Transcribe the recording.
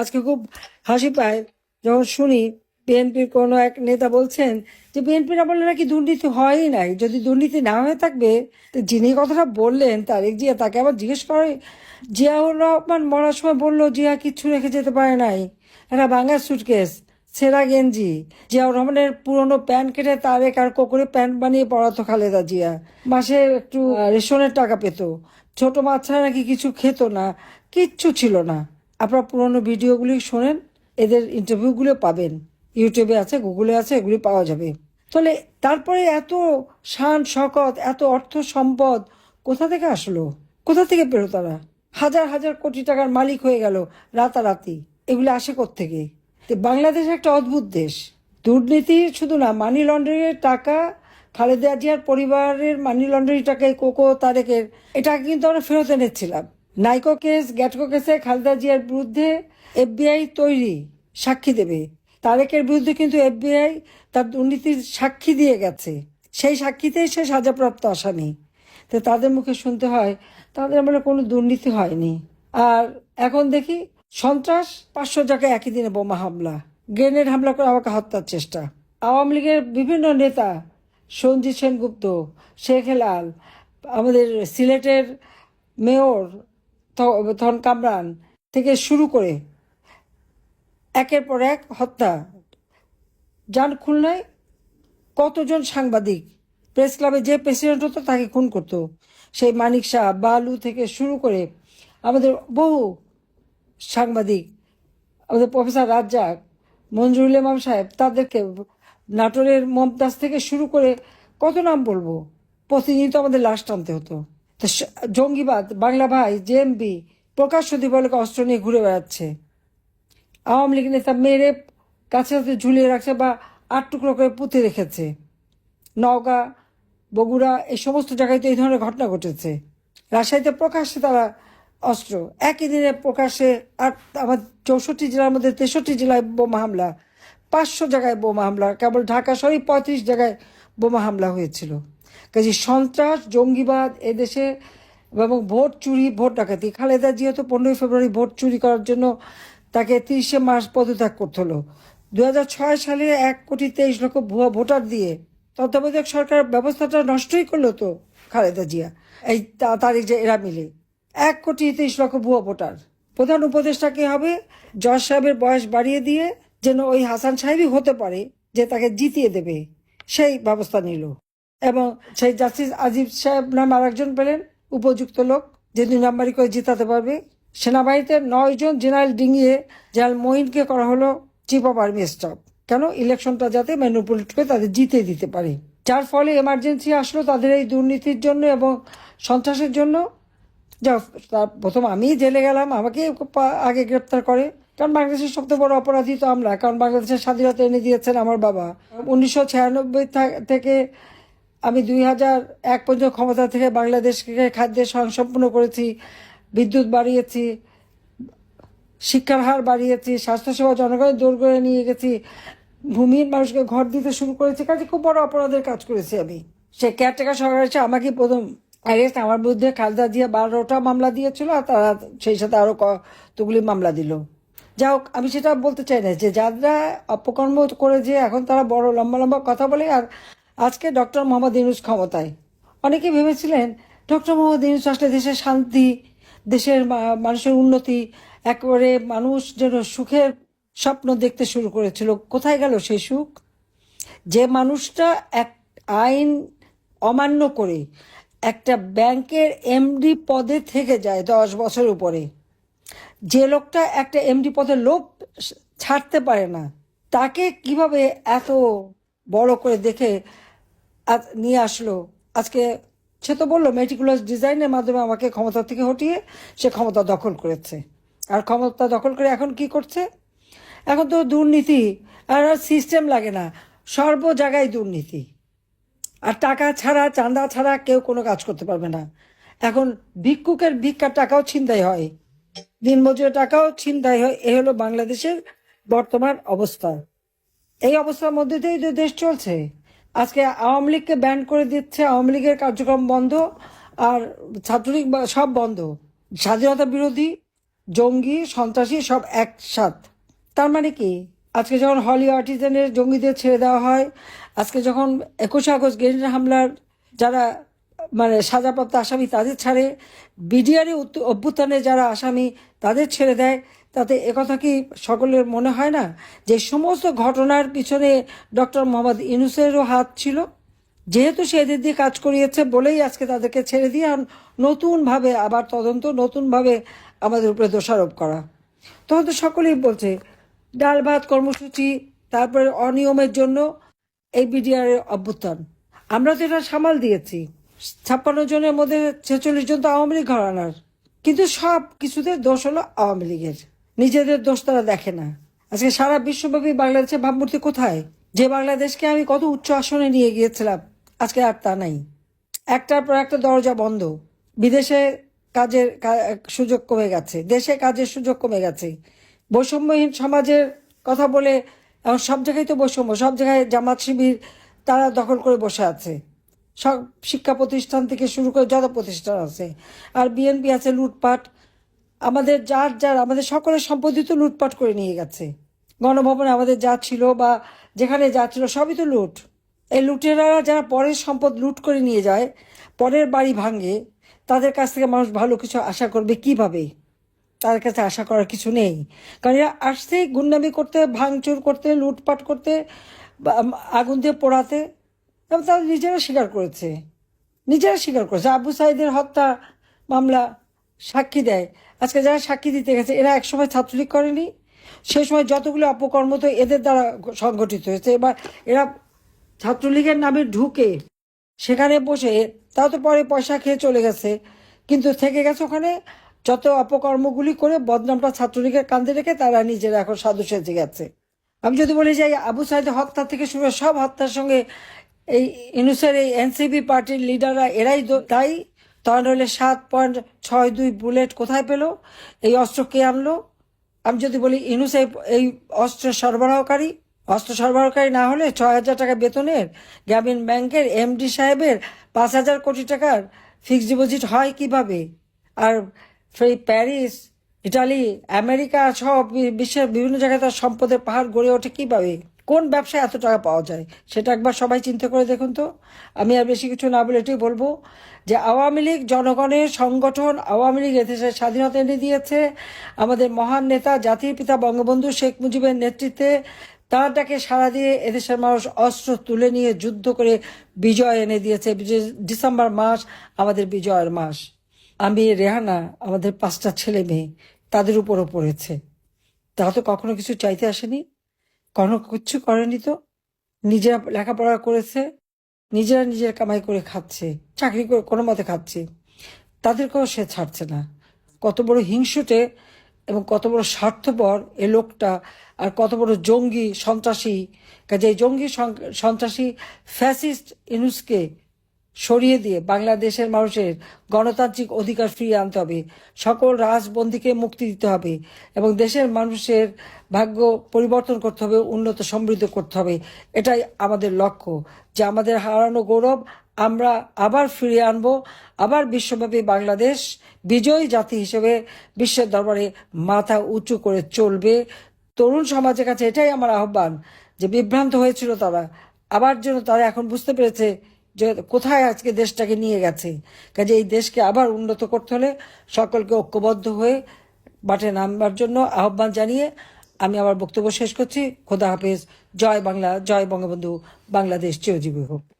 আজকে খুব হাসি পায়। যখন শুনি, বিএনপির কোনো এক নেতা বলছেন যে বিএনপির আমলে নাকি দুর্নীতি হয়ই নাই। যদি দুর্নীতি না হয়ে থাকবে যিনি কথাটা বললেন, তারেক জিয়া, তাকে আবার জিজ্ঞেস করে জিয়াউর রহমান মরার সময় বলল, জিয়া কিচ্ছু রেখে যেতে পারে নাই। একটা ভাঙা সুটকেস সেরা গেঞ্জি। জিয়াউর রহমানের পুরনো প্যান্ট কেটে তারেক আর কোকরে প্যান্ট বানিয়ে পড়াতো খালেদা জিয়া। মাসে একটু রেশনের টাকা পেত। ছোট বাচ্চারা নাকি কিছু খেত না, কিচ্ছু ছিল না। আপনারা পুরনো ভিডিওগুলি শোনেন, এদের ইন্টারভিউগুলো পাবেন। ইউটিউবে আছে গুগলে আছে, এগুলি পাওয়া যাবে। তাহলে তারপরে এত শান শকত, এত অর্থ সম্পদ কোথা থেকে আসলো? কোথা থেকে পেল তারা? হাজার হাজার কোটি টাকার মালিক হয়ে গেল রাতারাতি। এগুলো আসে থেকে বাংলাদেশ একটা অদ্ভুত দেশ। দুর্নীতি শুধু না মানি লন্ডারিং এর টাকা, খালেদা জিয়ার পরিবারের মানি লন্ডারিং টাকা কোকো তারেকের, এটা কিন্তু আমরা ফেরত এনেছিলাম। নাইকো কেস, গ্যাটকো কেসে খালেদা জিয়ার বিরুদ্ধে এফবিআই তৈরি সাক্ষী দেবে। তারেকের বিরুদ্ধে কিন্তু এফবিআই তার দুর্নীতির সাক্ষী দিয়ে গেছে। সেই সাক্ষীতেই সে সাজাপ্রাপ্ত আসামি। তো তাদের মুখে শুনতে হয়, তাদের আমলে কোনো দুর্নীতি হয়নি। আর এখন দেখি, সন্ত্রাস পাঁচশো জায়গায় একই দিনে বোমা হামলা, গ্রেনেড হামলা করে আমাকে হত্যার চেষ্টা। আওয়ামী লীগের বিভিন্ন নেতা, সঞ্জিত সেনগুপ্ত, শেখ হেলাল, আমাদের সিলেটের মেয়র থন কামরান থেকে শুরু করে একের পর এক হত্যা। যান খুলনায় কতজন সাংবাদিক? প্রেস ক্লাবে যে প্রেসিডেন্ট হতো তাকে খুন করতো। সেই মানিক শাহ বালু থেকে শুরু করে আমাদের বহু সাংবাদিক, আমাদের প্রফেসর রাজ্জাক, মঞ্জুরুল ইমাম সাহেব, তাদেরকে নাটোরের মমতাজ থেকে শুরু করে কত নাম বলব? প্রতিদিন তো আমাদের লাশ টানতে হতো। তো জঙ্গিবাদ, বাংলা ভাই জেএমবি প্রকাশ্য দিবলকে অস্ত্র নিয়ে ঘুরে বেড়াচ্ছে। আওয়ামী লীগ নেতা মেরে কাছে হাতে ঝুলিয়ে রাখছে বা আট টুকরো করে পুঁতে রেখেছে। নওগাঁ, বগুড়া, এই সমস্ত জায়গায় তো এই ধরনের ঘটনা ঘটেছে। রাজশাহীতে প্রকাশ্যে তারা অস্ত্র। একই দিনে প্রকাশ্যে আর আমার চৌষট্টি জেলার মধ্যে তেষট্টি জেলায় বোমা হামলা। পাঁচশো জায়গায় বোমা হামলা। কেবল ঢাকা শহরে পঁয়ত্রিশ জায়গায় বোমা হামলা হয়েছিল। কাজে সন্ত্রাস, জঙ্গিবাদ এদেশে এবং ভোট চুরি, ভোট ডাকাতি। খালেদা জিয়া তো পনেরোই ফেব্রুয়ারি ভোট চুরি করার জন্য তাকে তিরিশে মার্চ পদত্যাগ করতে হলো দু সালে এক কোটি তেইশ লক্ষ ভুয়া ভোটার দিয়ে তত্ত্বাবধায়ক সরকার ব্যবস্থাটা নষ্টই করল তো খালেদা জিয়া। এই তারিখ যে এরা মিলে। এক কোটি তেইশ লক্ষ ভুয়া ভোটার। প্রধান উপদেষ্টা কি হবে? জজ সাহেবের বয়স বাড়িয়ে দিয়ে যেন ওই হাসান সাহেবই হতে পারে যে তাকে জিতিয়ে দেবে। সেই ব্যবস্থা নিল। এবং সেই জাস্টিস আজিব সাহেব নাম আরেকজন পেলেন, উপযুক্ত লোক, যে দুই নাম্বারই করে জিতাতে পারবে। সেনাবাহিনীতে নয় জন জেনারেল ডিঙিয়ে জেনারেল মঈনকে করা হলো চিফ অফ আর্মি স্টাফ। কেন? ইলেকশনটা যাতে ম্যানুপুলেট করে তাদের জিতে দিতে পারে। যার ফলে এমার্জেন্সি আসলো তাদের এই দুর্নীতির জন্য এবং সন্ত্রাসের জন্য। যা তার প্রথম আমি জেলে গেলাম, আমাকে আগে গ্রেপ্তার করে। কারণ বাংলাদেশের সবচেয়ে বড় অপরাধী তো আমরা, কারণ বাংলাদেশের স্বাধীনতা এনে দিয়েছেন আমার বাবা। উনিশশো ছিয়ানব্বই থেকে আমি দুই হাজার এক পর্যন্ত ক্ষমতা থেকে বাংলাদেশকে খাদ্যের স্বয়ংসম্পূর্ণ করেছি, বিদ্যুৎ বাড়িয়েছি, শিক্ষার হার বাড়িয়েছি, স্বাস্থ্যসেবা জনগণের করে নিয়ে গেছি ভূমির মানুষকে ঘর দিতে শুরু করেছি, কাজে খুব বড় অপরাধের কাজ করেছি আমি। সে কেয়ারটেকার সরকার এসে আমাকে প্রথম অ্যারেস্ট আমার বিরুদ্ধে খালেদা জিয়া বারোটা মামলা দিয়েছিল আর তারা সেই সাথে আরও কতগুলি মামলা দিল। যাই হোক, আমি সেটা বলতে চাই না যে যারা অপকর্ম করে যে এখন তারা বড় লম্বা লম্বা কথা বলে আর আজকে ডক্টর মোহাম্মদ ইউনুস ক্ষমতায়। অনেকে ভেবেছিলেন ডক্টর মোহাম্মদ ইউনুস আসলে দেশের শান্তি, দেশের মানুষের উন্নতি, একেবারে মানুষ যেন সুখের স্বপ্ন দেখতে শুরু করেছিল। কোথায় গেল সেই সুখ? যে মানুষটা এক আইন অমান্য করে একটা ব্যাংকের এমডি পদে থেকে যায় দশ বছর উপরে। যে লোকটা একটা এমডি পদে লোভ ছাড়তে পারে না, তাকে কীভাবে এত বড় করে দেখে নিয়ে আসলো। আজকে সে তো বলল মেটিকুলাস ডিজাইনের মাধ্যমে আমাকে ক্ষমতা থেকে হটিয়ে সে ক্ষমতা দখল করেছে। আর ক্ষমতা দখল করে এখন কি করছে? এখন তো দুর্নীতি, আর আর সিস্টেম লাগে না, সর্ব জায়গায় দুর্নীতি। আর টাকা ছাড়া, চাঁদা ছাড়া কেউ কোনো কাজ করতে পারবে না। এখন ভিক্ষুকের ভিক্ষার টাকাও ছিনতাই হয়। দিনমজুরের টাকাও ছিনতাই হয়। এ হলো বাংলাদেশের বর্তমান অবস্থা। এই অবস্থার মধ্যে দিয়েই দেশ চলছে। আজকে আওয়ামী লীগকে ব্যান করে দিচ্ছে, আওয়ামী লীগের কার্যক্রম বন্ধ আর ছাত্রলীগ সব বন্ধ। স্বাধীনতা বিরোধী, জঙ্গি, সন্ত্রাসী সব একসাথ। তার মানে কি? আজকে যখন হলি আর্টিজানের জঙ্গিদের ছেড়ে দেওয়া হয়, আজকে যখন একুশে আগস্ট গ্রেনেড হামলার যারা মানে সাজাপ্রাপ্ত আসামি তাদের ছাড়ে বিডিআরই অভ্যুত্থানে যারা আসামি তাদের ছেড়ে দেয় তাতে একথা কি সকলের মনে হয় না যে সমস্ত ঘটনার পিছনে ডক্টর মোহাম্মদ ইউনুসেরও হাত ছিল? যেহেতু সে এদের দিয়ে কাজ করিয়েছে বলেই আজকে তাদেরকে ছেড়ে দিয়ে নতুনভাবে আবার তদন্ত, নতুনভাবে আমাদের উপরে দোষারোপ করা। তখন তো সকলেই বলছে, ডাল ভাত কর্মসূচি, তারপরে অনিয়মের জন্য এই বিডিআর অভ্যুত্থান। আমরা তো এটা সামাল দিয়েছি। ছাপ্পান্ন জনের মধ্যে ছেচল্লিশ জন তো আওয়ামী লীগ ঘরানার। কিন্তু সব কিছুতে দোষ হলো আওয়ামী লীগের। নিজেদের দোষ তারা দেখে না। আজকে সারা বিশ্বব্যাপী বাংলাদেশের ভাবমূর্তি কোথায়? যে বাংলাদেশকে আমি কত উচ্চ আসনে নিয়ে গিয়েছিলাম, আজকে আর তা নাই। একটার পর একটা দরজা বন্ধ। বিদেশে কাজের সুযোগ কমে গেছে। দেশে কাজের সুযোগ কমে গেছে। বৈষম্যহীন সমাজের কথা বলে এখন সব জায়গায় তো বৈষম্য, সব জায়গায় জামাত শিবির তারা দখল করে বসে আছে। সব শিক্ষা প্রতিষ্ঠান থেকে শুরু করে যত প্রতিষ্ঠান আছে। আর বিএনপি আছে লুটপাট আমাদের যার যার, আমাদের সকলের সম্পত্তি তো লুটপাট করে নিয়ে গেছে। গণভবনে আমাদের যা ছিল বা যেখানে যা ছিল সবই তো লুট। এই লুটেরারা যারা পরের সম্পদ লুট করে নিয়ে যায়, পরের বাড়ি ভাঙে, তাদের কাছ থেকে মানুষ ভালো কিছু আশা করবে কীভাবে? তাদের কাছে আশা করার কিছু নেই। কারণ এরা আসছে গুন্ডামি করতে, ভাঙচুর করতে, লুটপাট করতে আগুন দিয়ে পোড়াতে, এবং তারা নিজেরা স্বীকার করেছে। নিজেরা স্বীকার করেছে। আবু সাইদের হত্যা মামলা সাক্ষী দেয়। আজকে যারা সাক্ষী দিতে গেছে, এরা একসময় ছাত্রলীগ করেনি, সেই সময় যতগুলো অপকর্ম তো এদের দ্বারা সংগঠিত হয়েছে। এবার এরা ছাত্রলীগের নামে ঢুকে সেখানে বসে তারা তো পরে পয়সা খেয়ে চলে গেছে, কিন্তু থেকে গেছে ওখানে যত অপকর্মগুলি করে বদনামটা ছাত্রলীগের কান্দে রেখে তারা নিজেরা এখন সাধু সেজে গেছে। আমি যদি বলি যে আবু সাইদ হত্যা থেকে শুরু সব হত্যার সঙ্গে এই ইনুসের এই এনসিপি পার্টির লিডাররা এরাই দায়ী তখন হলে সাত পয়েন্ট ছয় দুই বুলেট কোথায় পেল? এই অস্ত্র কে আনলো? আমি যদি বলি ইনুস এই এই অস্ত্র সরবরাহকারী অস্ত্র সরবরাহকারী না হলে ছয় হাজার টাকা বেতনের গ্রামীণ ব্যাংকের এমডি সাহেবের পাঁচ হাজার কোটি টাকার ফিক্সড ডিপোজিট হয় কীভাবে? আর সেই প্যারিস, ইটালি, আমেরিকা সব বিশ্বের বিভিন্ন জায়গায় তার সম্পদের পাহাড় গড়ে ওঠে কীভাবে? কোন ব্যবসায় এত টাকা পাওয়া যায়? সেটা একবার সবাই চিন্তা করে দেখুন তো। আমি আর বেশি কিছু না বলে এটাই বলব যে আওয়ামী লীগ জনগণের সংগঠন আওয়ামী লীগ এদেশের স্বাধীনতা এনে দিয়েছে। আমাদের মহান নেতা, জাতির পিতা বঙ্গবন্ধু শেখ মুজিবের নেতৃত্বে তার ডাকে সাড়া দিয়ে এদেশের মানুষ অস্ত্র তুলে নিয়ে যুদ্ধ করে বিজয় এনে দিয়েছে। ডিসেম্বর মাস আমাদের বিজয়ের মাস। আমি, রেহানা, আমাদের পাঁচটা ছেলে মেয়ে, তাদের উপরও পড়েছে। তারা তো কখনো কিছু চাইতে আসেনি। কখনো কিচ্ছু করেনি তো। নিজেরা লেখাপড়া করেছে, নিজেরা নিজের কামাই করে খাচ্ছে, চাকরি করে কোনো মতে খাচ্ছে। তাদেরকেও সে ছাড়ছে না। কত বড় হিংসুটে এবং কত বড় স্বার্থপর এ লোকটা আর কত বড় জঙ্গি সন্ত্রাসী। কাজে এই জঙ্গি সন্ত্রাসী ফ্যাসিস্ট ইনুসকে সরিয়ে দিয়ে বাংলাদেশের মানুষের গণতান্ত্রিক অধিকার ফিরিয়ে আনতে হবে। সকল রাজবন্দীকে মুক্তি দিতে হবে এবং দেশের মানুষের ভাগ্য পরিবর্তন করতে হবে, উন্নত, সমৃদ্ধ করতে হবে। এটাই আমাদের লক্ষ্য যে আমাদের হারানো গৌরব আমরা আবার ফিরিয়ে আনব, আবার বিশ্বব্যাপী বাংলাদেশ বিজয়ী জাতি হিসেবে বিশ্বের দরবারে মাথা উঁচু করে চলবে। তরুণ সমাজের কাছে এটাই আমার আহ্বান যে বিভ্রান্ত হয়েছিল তারা, আবার যেন তারা এখন বুঝতে পেরেছে যে কোথায় আজকে দেশটাকে নিয়ে গেছে। কাজে এই দেশকে আবার উন্নত করতে হলে সকলকে ঐক্যবদ্ধ হয়ে মাঠে নামবার জন্য আহ্বান জানিয়ে আমি আমার বক্তব্য শেষ করছি। খোদা হাফেজ। জয় বাংলা, জয় বঙ্গবন্ধু। বাংলাদেশ চিরজীবী হোক।